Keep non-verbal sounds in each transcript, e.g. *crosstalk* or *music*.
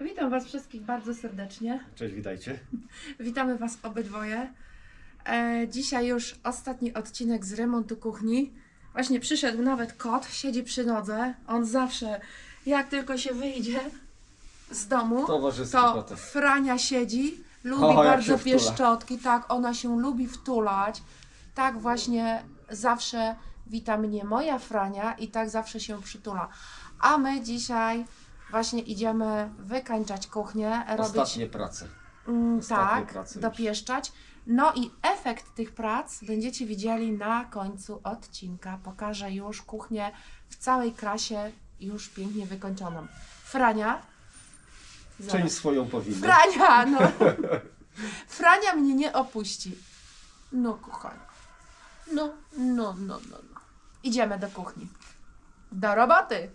Witam Was wszystkich bardzo serdecznie. Cześć, witajcie. *laughs* Witamy Was obydwoje. E, dzisiaj już ostatni odcinek z remontu kuchni. Właśnie przyszedł nawet kot, siedzi przy nodze. On zawsze, jak tylko się wyjdzie z domu, Towarzystwo to. Frania siedzi, lubi O, jak bardzo się wtula. pieszczotki, tak, ona się lubi wtulać. Tak właśnie zawsze wita mnie moja Frania i tak zawsze się przytula. A my dzisiaj właśnie idziemy wykańczać kuchnię, robić Ostatnie prace. Mm, Ostatnie tak, prace dopieszczać. No i efekt tych prac będziecie widzieli na końcu odcinka. Pokażę już kuchnię w całej krasie, już pięknie wykończoną. Frania. Część Zaraz. swoją powinna. Frania, *laughs* no. Frania mnie nie opuści. No, kochani. No, no, no, no, no. Idziemy do kuchni. Do roboty.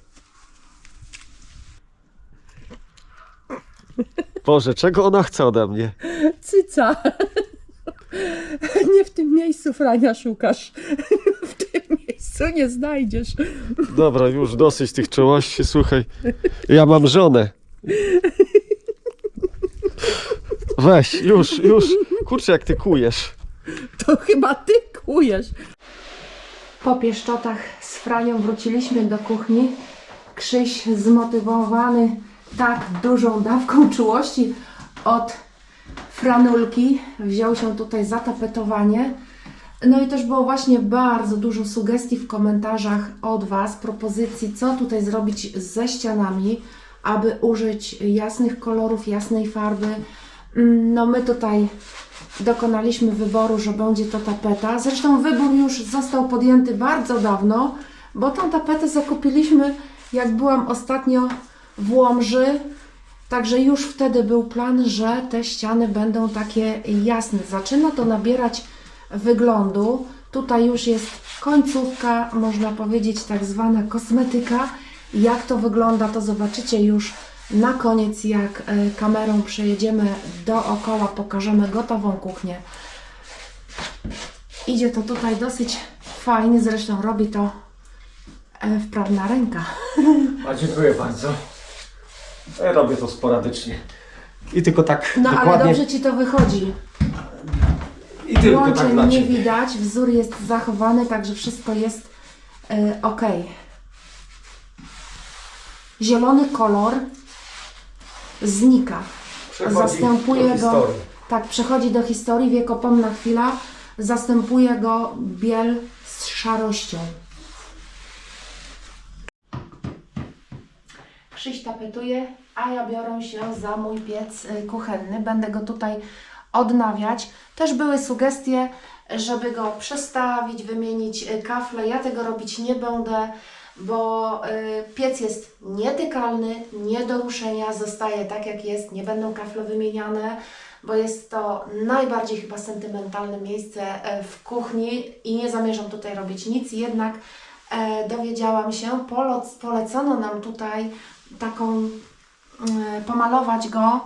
Boże, czego ona chce ode mnie? Cyca. Nie w tym miejscu, Frania, szukasz. W tym miejscu nie znajdziesz. Dobra, już dosyć tych czułości, słuchaj. Ja mam żonę. Weź, już, już. Kurczę, jak ty kujesz. To chyba ty kujesz. Po pieszczotach z Franią wróciliśmy do kuchni. Krzyś zmotywowany tak dużą dawką czułości od Franulki wziął się tutaj za tapetowanie. No i też było właśnie bardzo dużo sugestii w komentarzach od Was, propozycji, co tutaj zrobić ze ścianami, aby użyć jasnych kolorów, jasnej farby. Mm, No my tutaj dokonaliśmy wyboru, że będzie to tapeta. Zresztą wybór już został podjęty bardzo dawno, bo tą tapetę zakupiliśmy, jak byłam ostatnio w Łomży. Także już wtedy był plan, że te ściany będą takie jasne. Zaczyna to nabierać wyglądu. Tutaj już jest końcówka, można powiedzieć, tak zwana kosmetyka. Jak to wygląda, to zobaczycie już na koniec, jak e, kamerą przejedziemy dookoła, pokażemy gotową kuchnię. Idzie to tutaj dosyć fajnie, zresztą robi to e, wprawna ręka. *laughs* A dziękuję bardzo. Ja robię to sporadycznie. I tylko tak No ale dokładnie. dobrze Ci to wychodzi. I tylko tak Łączeń nie ciebie. widać, wzór jest zachowany, także wszystko jest e, ok. Zielony kolor znika. Przechodzi Zastępuje do go. historii. Tak, przechodzi do historii, wiekopomna chwila. Zastępuje go biel z szarością. Krzyś tapetuje, a ja biorę się za mój piec y, kuchenny. Będę go tutaj odnawiać. Też były sugestie, żeby go przestawić, wymienić y, kafle. Ja tego robić nie będę, bo y, piec jest nietykalny, nie do ruszenia, zostaje tak jak jest, nie będą kafle wymieniane, bo jest to najbardziej chyba sentymentalne miejsce w kuchni i nie zamierzam tutaj robić nic, jednak e, dowiedziałam się, polecono nam tutaj taką, mm, pomalować go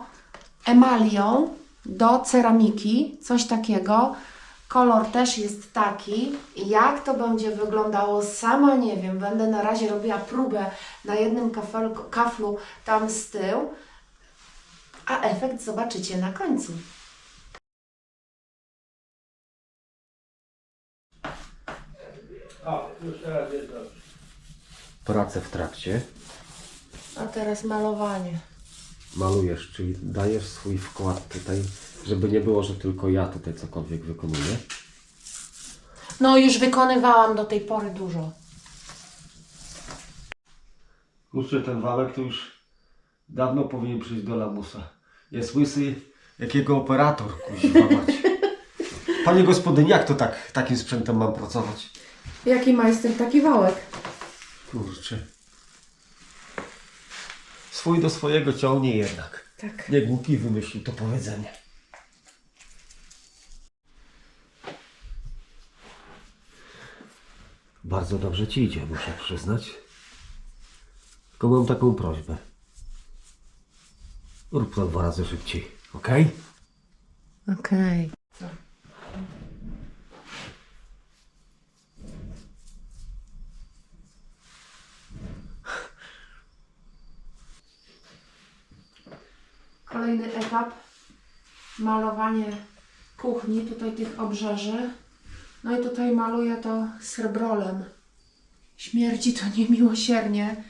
emalią do ceramiki, coś takiego. Kolor też jest taki. Jak to będzie wyglądało, sama nie wiem. Będę na razie robiła próbę na jednym kafelku, kaflu tam z tyłu, a efekt zobaczycie na końcu. Pracę w trakcie. A teraz malowanie. Malujesz, czyli dajesz swój wkład tutaj, żeby nie było, że tylko ja tutaj cokolwiek wykonuję. No już wykonywałam do tej pory dużo. Kurczę, ten wałek to już dawno powinien przyjść do lamusa. Jest łysy, jakiego operator, kuźwa mać. *laughs* Panie gospodyni, jak to tak, takim sprzętem mam pracować? Jaki majster taki wałek? Kurczę. Swój do swojego ciągnie jednak. Tak. Nie głupi wymyślił to powiedzenie. Bardzo dobrze ci idzie, muszę przyznać. Tylko mam taką prośbę. Rób to dwa razy szybciej, ok? Okej. Kolejny etap. Malowanie kuchni, tutaj tych obrzeży. No i tutaj maluję to srebrolem. Śmierdzi to *laughs* niemiłosiernie.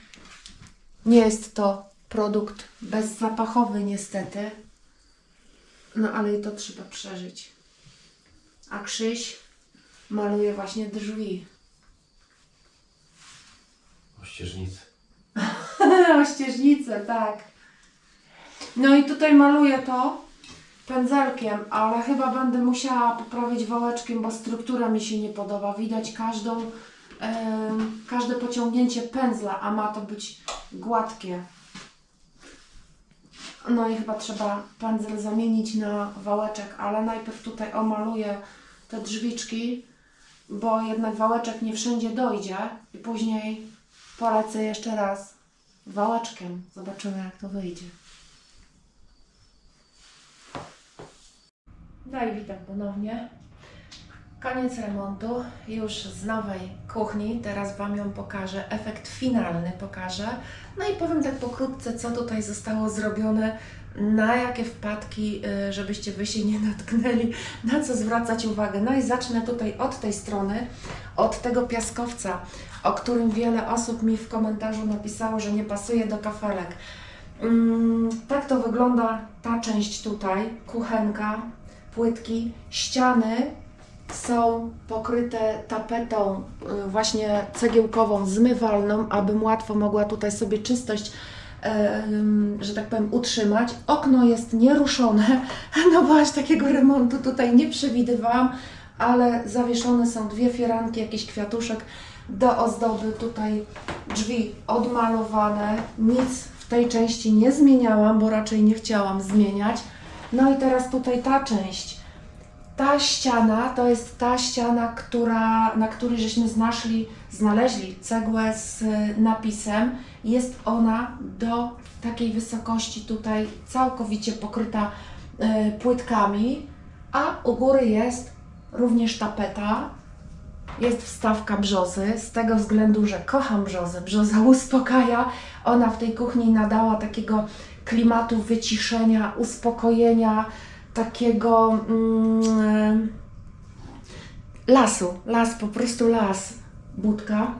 Nie jest to produkt bezzapachowy niestety. No ale i to trzeba przeżyć. A Krzyś maluje właśnie drzwi. Ościeżnicy. *laughs* Ościeżnicę, tak. No i tutaj maluję to pędzelkiem, ale chyba będę musiała poprawić wałeczkiem, bo struktura mi się nie podoba. Widać każdą, każde pociągnięcie pędzla, a ma to być gładkie. No i chyba trzeba pędzel zamienić na wałeczek, ale najpierw tutaj omaluję te drzwiczki, bo jednak wałeczek nie wszędzie dojdzie i później polecę jeszcze raz wałeczkiem. Zobaczymy jak to wyjdzie. No i witam ponownie. Koniec remontu, już z nowej kuchni. Teraz Wam ją pokażę, efekt finalny pokażę. No i powiem tak pokrótce, co tutaj zostało zrobione, na jakie wpadki, y, żebyście Wy się nie natknęli, na co zwracać uwagę. No i zacznę tutaj od tej strony, od tego piaskowca, o którym wiele osób mi w komentarzu napisało, że nie pasuje do kafelek. Mm, tak to wygląda ta część tutaj, kuchenka, płytki, ściany są pokryte tapetą y, właśnie cegiełkową, zmywalną, abym łatwo mogła tutaj sobie czystość, że tak powiem, utrzymać. Okno jest nieruszone, *laughs* no bo aż takiego remontu tutaj nie przewidywałam, ale zawieszone są dwie firanki, jakiś kwiatuszek do ozdoby. Tutaj drzwi odmalowane, nic w tej części nie zmieniałam, bo raczej nie chciałam zmieniać. No i teraz tutaj ta część. Ta ściana to jest ta ściana, która, na której żeśmy znaszli, znaleźli cegłę z y, napisem. Jest ona do takiej wysokości tutaj całkowicie pokryta y, płytkami, a u góry jest również tapeta. Jest wstawka brzozy, z tego względu, że kocham brzozę. Brzoza uspokaja. Ona w tej kuchni nadała takiego klimatu wyciszenia, uspokojenia, takiego mm, lasu, las, po prostu las, budka.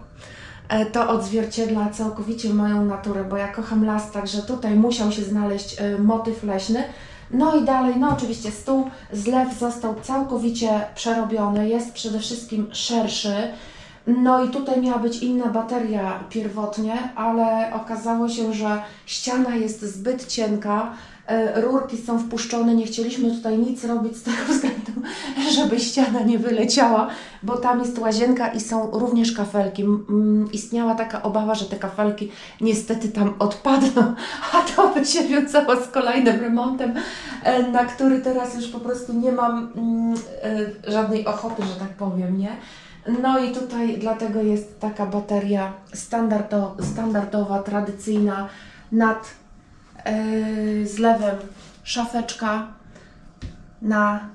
E, To odzwierciedla całkowicie moją naturę, bo ja kocham las, także tutaj musiał się znaleźć e, motyw leśny. No i dalej, no oczywiście stół, zlew został całkowicie przerobiony, jest przede wszystkim szerszy. No i tutaj miała być inna bateria pierwotnie, ale okazało się, że ściana jest zbyt cienka, e, rurki są wpuszczone, nie chcieliśmy tutaj nic robić z tego *laughs* względu, żeby ściana nie wyleciała, bo tam jest łazienka i są również kafelki. Istniała taka obawa, że te kafelki niestety tam odpadną, *laughs* a to by się wiązało z kolejnym remontem, e, na który teraz już po prostu nie mam mm, e, żadnej ochoty, że tak powiem, nie? No i tutaj dlatego jest taka bateria standardo, standardowa, tradycyjna nad yy, zlewem szafeczka na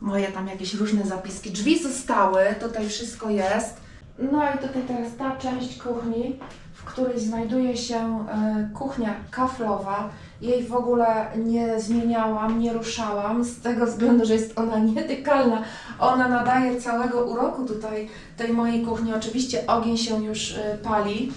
moje tam jakieś różne zapiski. Drzwi zostały, tutaj wszystko jest. No i tutaj teraz ta część kuchni, w której znajduje się e, kuchnia kaflowa. Jej w ogóle nie zmieniałam, nie ruszałam, z tego względu, że jest ona *laughs* nietykalna. Ona nadaje całego uroku tutaj tej mojej kuchni. Oczywiście ogień się już e, pali.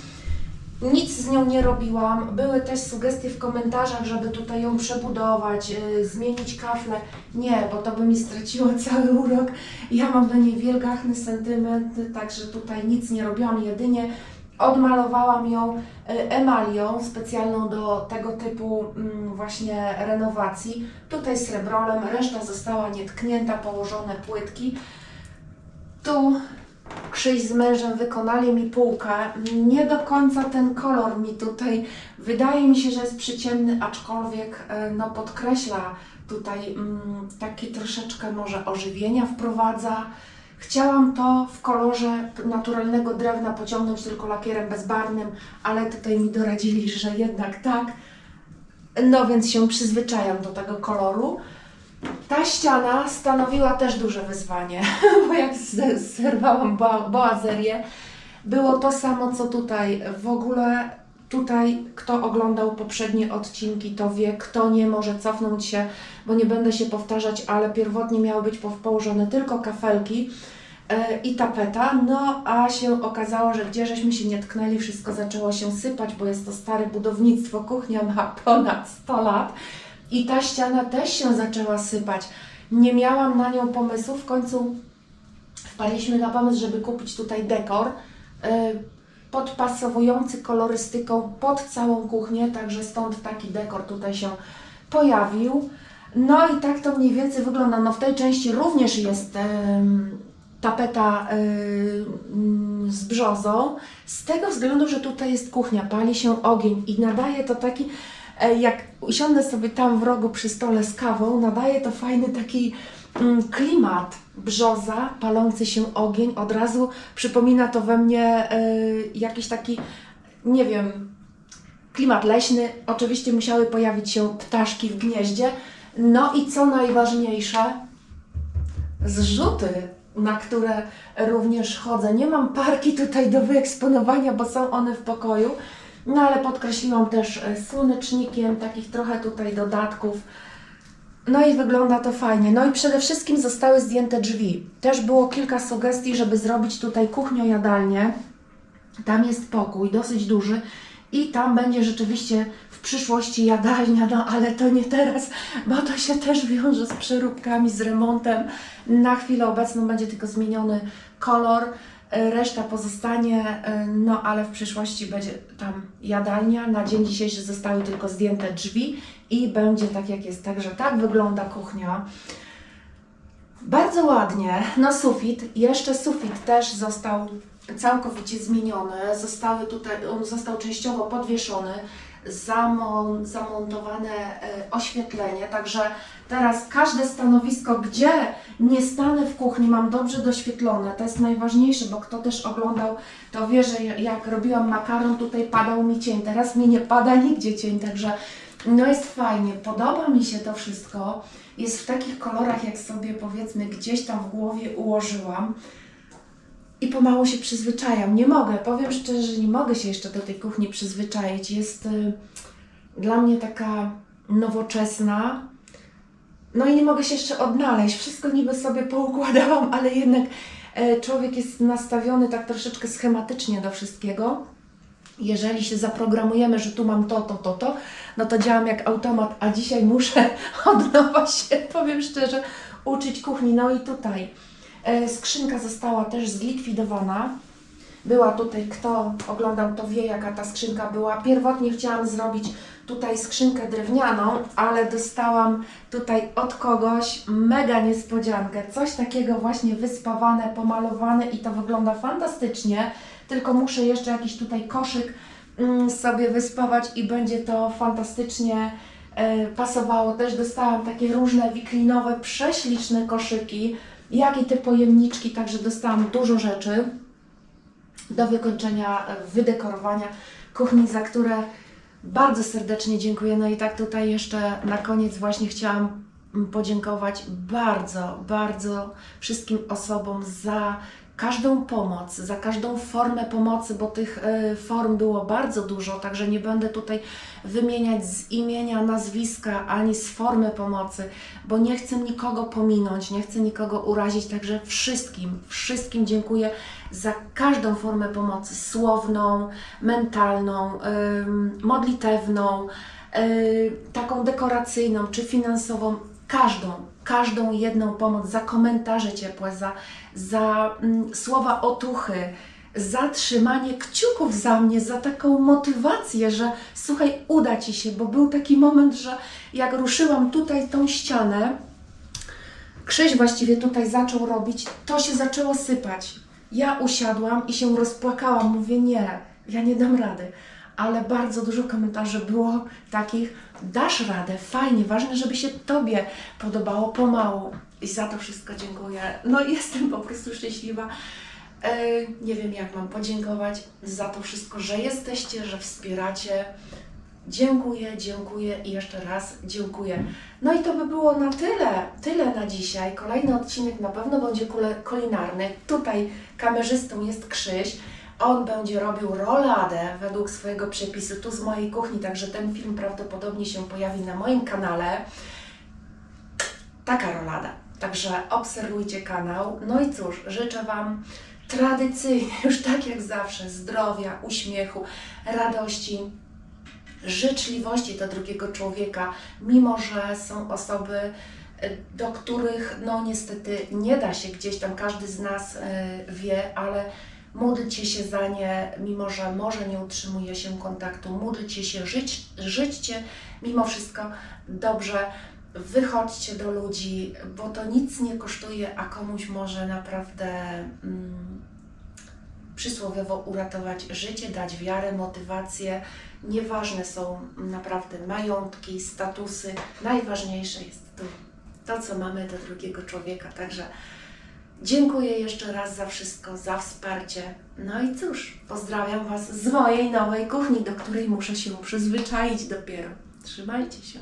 Nic z nią nie robiłam. Były też sugestie w komentarzach, żeby tutaj ją przebudować, y, zmienić kafle. Nie, bo to by mi straciło *laughs* cały urok. Ja mam do niej wielgachny sentyment, także tutaj nic nie robiłam, jedynie odmalowałam ją y, emalią specjalną do tego typu mm, właśnie renowacji. Tutaj srebrolem, reszta została nietknięta, położone płytki. Tu Krzyś z mężem wykonali mi półkę. Nie do końca ten kolor mi tutaj wydaje mi się, że jest przyciemny, aczkolwiek e, no, podkreśla tutaj mm, takie troszeczkę może ożywienia wprowadza. Chciałam to w kolorze naturalnego drewna pociągnąć tylko lakierem bezbarwnym, ale tutaj mi doradzili, że jednak tak. No więc się przyzwyczajam do tego koloru. Ta ściana stanowiła też duże wyzwanie, *laughs* bo jak zerwałam bo- boazerię, było to samo co tutaj. W ogóle Tutaj, kto oglądał poprzednie odcinki, to wie, kto nie może cofnąć się, bo nie będę się powtarzać, ale pierwotnie miały być po- położone tylko kafelki e, i tapeta, no a się okazało, że gdzie żeśmy się nie tknęli, wszystko zaczęło się sypać, bo jest to stare budownictwo, kuchnia ma *laughs* ponad 100 lat i ta ściana też się zaczęła sypać. Nie miałam na nią pomysłu, w końcu wpadliśmy na pomysł, żeby kupić tutaj dekor y, podpasowujący kolorystyką pod całą kuchnię, także stąd taki dekor tutaj się pojawił. No i tak to mniej więcej wygląda. No w tej części również jest tapeta em, z brzozą, z tego względu, że tutaj jest kuchnia, pali się ogień i nadaje to taki, jak usiądę sobie tam w rogu przy stole z kawą, nadaje to fajny taki mm, klimat brzoza, palący się ogień, od razu przypomina to we mnie e, jakiś taki, nie wiem, klimat leśny. Oczywiście musiały pojawić się ptaszki w gnieździe. No i co najważniejsze, zrzuty, na które również chodzę. Nie mam parki tutaj do wyeksponowania, bo są one w pokoju. No ale podkreśliłam też e, słonecznikiem, takich trochę tutaj dodatków. No i wygląda to fajnie. No i przede wszystkim zostały zdjęte drzwi. Też było kilka sugestii, żeby zrobić tutaj kuchnię-jadalnię. Tam jest pokój, dosyć duży i tam będzie rzeczywiście w przyszłości jadalnia, no ale to nie teraz, bo to się też wiąże z przeróbkami, z remontem. Na chwilę obecną będzie tylko zmieniony kolor, reszta pozostanie, e, no ale w przyszłości będzie tam jadalnia. Na dzień dzisiejszy zostały tylko zdjęte drzwi i będzie tak jak jest. Także tak wygląda kuchnia. Bardzo ładnie. No sufit, jeszcze sufit też został całkowicie zmieniony. Zostały tutaj, on został częściowo podwieszony, zamon, zamontowane e, oświetlenie, także teraz każde stanowisko, gdzie nie stanę w kuchni, mam dobrze doświetlone. To jest najważniejsze, bo kto też oglądał, to wie, że jak robiłam makaron, tutaj padał mi cień. Teraz mi nie pada nigdzie cień, także no jest fajnie. Podoba mi się to wszystko. Jest w takich kolorach, jak sobie powiedzmy gdzieś tam w głowie ułożyłam. I pomału się przyzwyczajam. Nie mogę, powiem szczerze, że nie mogę się jeszcze do tej kuchni przyzwyczaić. Jest y, dla mnie taka nowoczesna. No i nie mogę się jeszcze odnaleźć. Wszystko niby sobie poukładałam, ale jednak e, człowiek jest nastawiony tak troszeczkę schematycznie do wszystkiego. Jeżeli się zaprogramujemy, że tu mam to, to, to, to, no to działam jak automat, a dzisiaj muszę *laughs* od nowa się, powiem szczerze, uczyć kuchni. No i tutaj e, skrzynka została też zlikwidowana. Była tutaj, kto oglądał, to wie, jaka ta skrzynka była. Pierwotnie chciałam zrobić tutaj skrzynkę drewnianą, ale dostałam tutaj od kogoś mega niespodziankę. Coś takiego właśnie wyspawane, pomalowane i to wygląda fantastycznie. Tylko muszę jeszcze jakiś tutaj koszyk mm, sobie wyspawać i będzie to fantastycznie e, pasowało. Też dostałam takie różne wiklinowe, prześliczne koszyki, jak i te pojemniczki, także dostałam dużo rzeczy do wykończenia, e, wydekorowania kuchni, za które bardzo serdecznie dziękuję. No i tak tutaj jeszcze na koniec właśnie chciałam podziękować bardzo, bardzo wszystkim osobom za każdą pomoc, za każdą formę pomocy, bo tych e, form było bardzo dużo, także nie będę tutaj wymieniać z imienia, nazwiska ani z formy pomocy, bo nie chcę nikogo pominąć, nie chcę nikogo urazić, także wszystkim, wszystkim dziękuję za każdą formę pomocy słowną, mentalną, modlitewną, y, taką dekoracyjną czy finansową, każdą, każdą jedną pomoc, za komentarze ciepłe, za, za mm, słowa otuchy, za trzymanie kciuków za mnie, za taką motywację, że słuchaj, uda Ci się, bo był taki moment, że jak ruszyłam tutaj tą ścianę, Krzyś właściwie tutaj zaczął robić, to się zaczęło sypać. Ja usiadłam i się rozpłakałam. Mówię, nie, ja nie dam rady. Ale bardzo dużo komentarzy było takich, dasz radę, fajnie, ważne, żeby się Tobie podobało pomału. I za to wszystko dziękuję. No *laughs* jestem po prostu szczęśliwa. E, nie wiem, jak mam podziękować za to wszystko, że jesteście, że wspieracie. Dziękuję, dziękuję i jeszcze raz dziękuję. No i to by było na tyle, tyle na dzisiaj. Kolejny odcinek na pewno będzie kulinarny. Tutaj kamerzystą jest Krzyś. On będzie robił roladę według swojego przepisu tu z mojej kuchni, także ten film prawdopodobnie się pojawi na moim kanale. Taka rolada. Także obserwujcie kanał. No i cóż, życzę Wam tradycyjnie, już tak jak zawsze, zdrowia, uśmiechu, radości, życzliwości do drugiego człowieka, mimo że są osoby, e, do których no niestety nie da się gdzieś tam, każdy z nas e, wie, ale módlcie się za nie, mimo że może nie utrzymuje się kontaktu, módlcie się, żyć, żyćcie mimo wszystko dobrze, wychodźcie do ludzi, bo to nic nie kosztuje, a komuś może naprawdę mm, przysłowiowo uratować życie, dać wiarę, motywację. Nieważne są naprawdę majątki, statusy, najważniejsze jest to, to co mamy do drugiego człowieka. Także dziękuję jeszcze raz za wszystko, za wsparcie. No i cóż, pozdrawiam Was z mojej nowej kuchni, do której muszę się przyzwyczaić dopiero. Trzymajcie się.